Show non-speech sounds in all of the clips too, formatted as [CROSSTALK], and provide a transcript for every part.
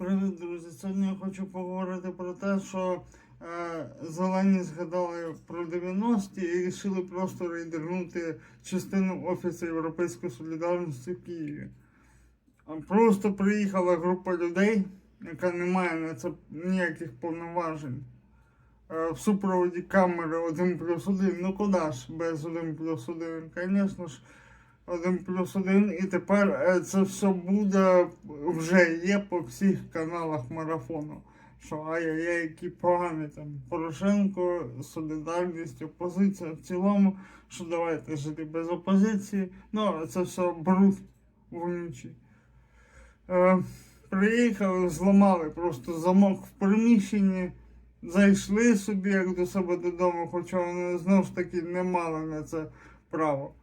Привіт, друзі! Сьогодні я хочу поговорити про те, що е, зелені згадали про 90-ті і вирішили просто рейдернути частину Офісу Європейської солідарності в Києві. Просто приїхала група людей, яка не має на це ніяких повноважень. Е, в супроводі камери 1 плюс 1. Ну куди ж без 1 плюс 1? Звісно ж, 1 плюс 1. І тепер е, це все буде, вже є по всіх каналах марафону. Що ай-яй-яй, які погані там Порошенко, солідарність, опозиція в цілому, що давайте жити без опозиції. Ну, це все бруд вонючий. Е, приїхали, зламали просто замок в приміщенні, зайшли собі як до себе додому, хоча вони знову ж таки не мали на це право.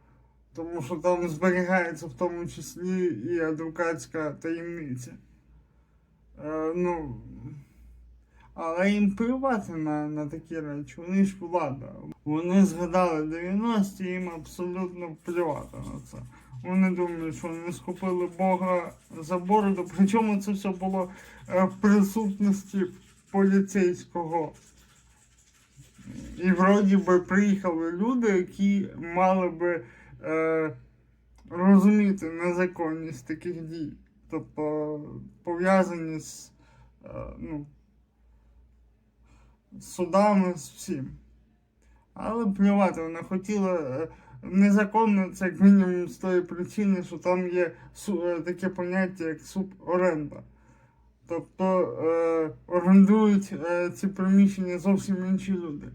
Тому що там зберігається в тому числі і адвокатська таємниця. Е, ну, але їм плювати на, на такі речі, вони ж влада. Вони згадали 90-ті, їм абсолютно плювати на це. Вони думають, що вони схопили Бога за бороду. Причому це все було е, в присутності поліцейського. І вроді би приїхали люди, які мали би е, розуміти незаконність таких дій. Тобто пов'язані з, е, ну, судами, з всім. Але плювати, вони хотіли е, незаконно, це як мінімум з тої причини, що там є е, таке поняття, як суборенда. Тобто е, орендують е, ці приміщення зовсім інші люди.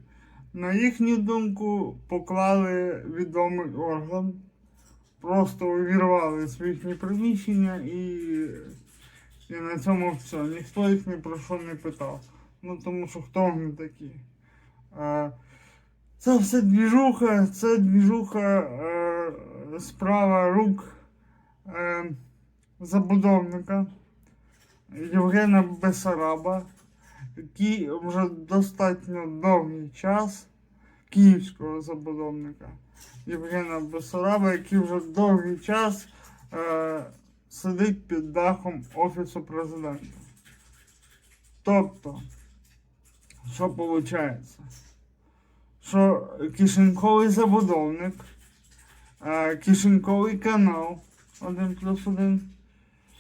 На їхню думку, поклали відомий орган, просто увірвали їхні приміщення і, і на цьому все. Ніхто їх ні про що не питав. Ну тому що хто вони такі? Е, це все двіжуха, це двіжуха е, справа рук е, забудовника Євгена Бесараба, який вже достатньо довгий час київського забудовника Євгена Бесараба, який вже довгий час е, сидить під дахом Офісу президента. Тобто, що виходить? Що кишеньковий забудовник, е, кишеньковий канал 1 плюс 1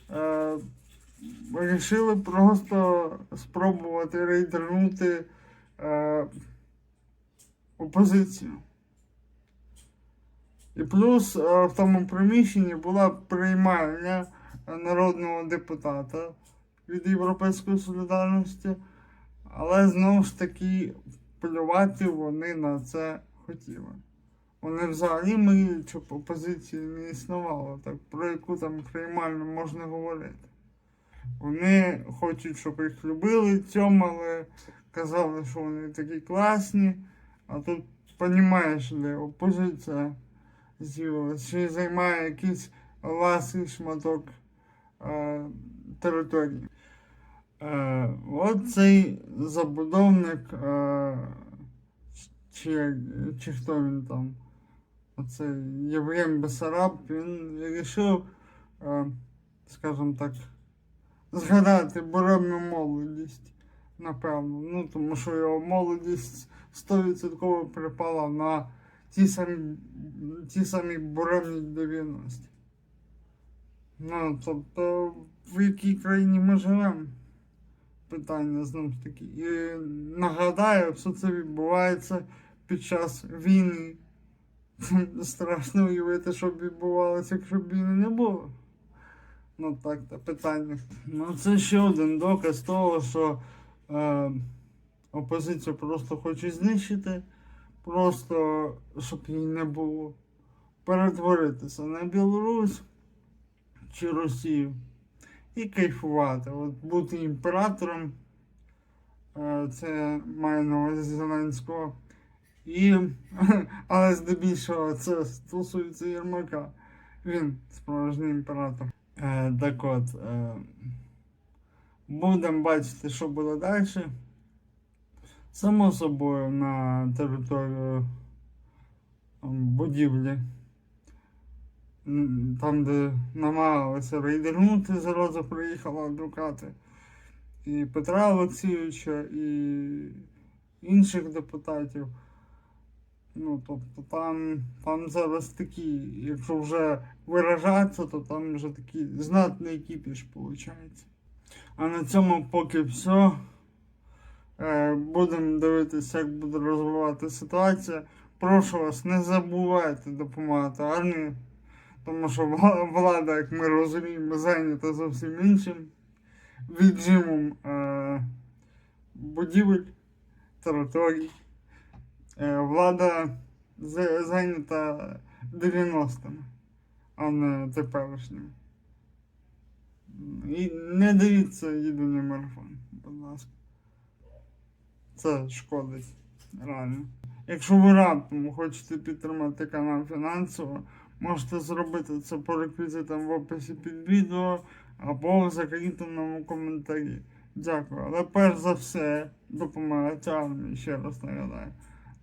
е, вирішили просто спробувати рейдернути е, опозицію. І плюс е, в тому приміщенні була приймальня народного депутата від Європейської солідарності, але знову ж таки плювати вони на це хотіли. Вони взагалі мріють, щоб опозиції не існувало, так про яку там приймальну можна говорити. Вони хочуть, щоб їх любили, цьомали, казали, що вони такі класні, а тут, розумієш, де опозиція з'явилася, й займає якийсь ласий шматок е, території. Е, от цей забудовник, е, чи, чи хто він там, оцей Євген Бесараб, він вирішив, е, скажімо так, згадати буремну молодість, напевно. Ну, тому що його молодість 100% припала на ті самі, ті самі буремні 90-ті. Ну, тобто, в якій країні ми живемо? Питання знову ж таки. І нагадаю, все це відбувається під час війни. [LAUGHS] Страшно уявити, що б відбувалося, якщо б війни не було. Ну так, та питання. Ну це ще один доказ того, що е, опозицію просто хочуть знищити, просто щоб її не було. Перетворитися на Білорусь чи Росію і кайфувати. От бути імператором, е, це має на увазі Зеленського. І, [LAUGHS] але здебільшого це стосується Єрмака. Він справжній імператор. Е, так от, е, будемо бачити, що буде далі. Само собою на територію будівлі. Там, де намагалися рейдернути, зразу приїхала адвокати. і Петра Олексійовича, і інших депутатів. Ну, тобто там, там зараз такі, якщо вже виражатися, то там вже такий знатний кіпіш виходить. А на цьому поки все. Е, Будемо дивитися, як буде розвивати ситуація. Прошу вас, не забувайте допомагати армії, тому що влада, як ми розуміємо, зайнята зовсім іншим віджимом е, будівель, територій. Е, влада зайнята 90-ми, а не теперішніми. І не дивіться єдиний марафон, будь ласка. Це шкодить реально. Якщо ви раптом хочете підтримати канал фінансово, можете зробити це по реквізитам в описі під відео або в закріпленому коментарі. Дякую. Але перш за все допомагайте армії, ще раз нагадаю.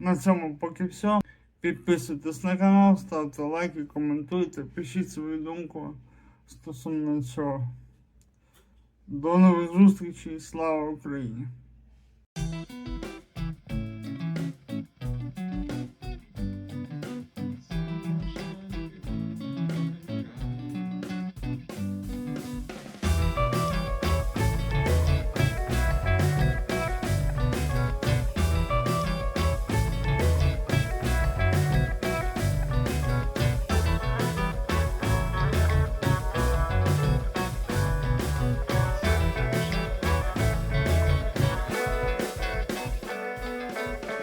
На цьому поки все. Підписуйтесь на канал, ставте лайки, коментуйте, пишіть свою думку стосовно цього. До нових зустрічей, слава Україні!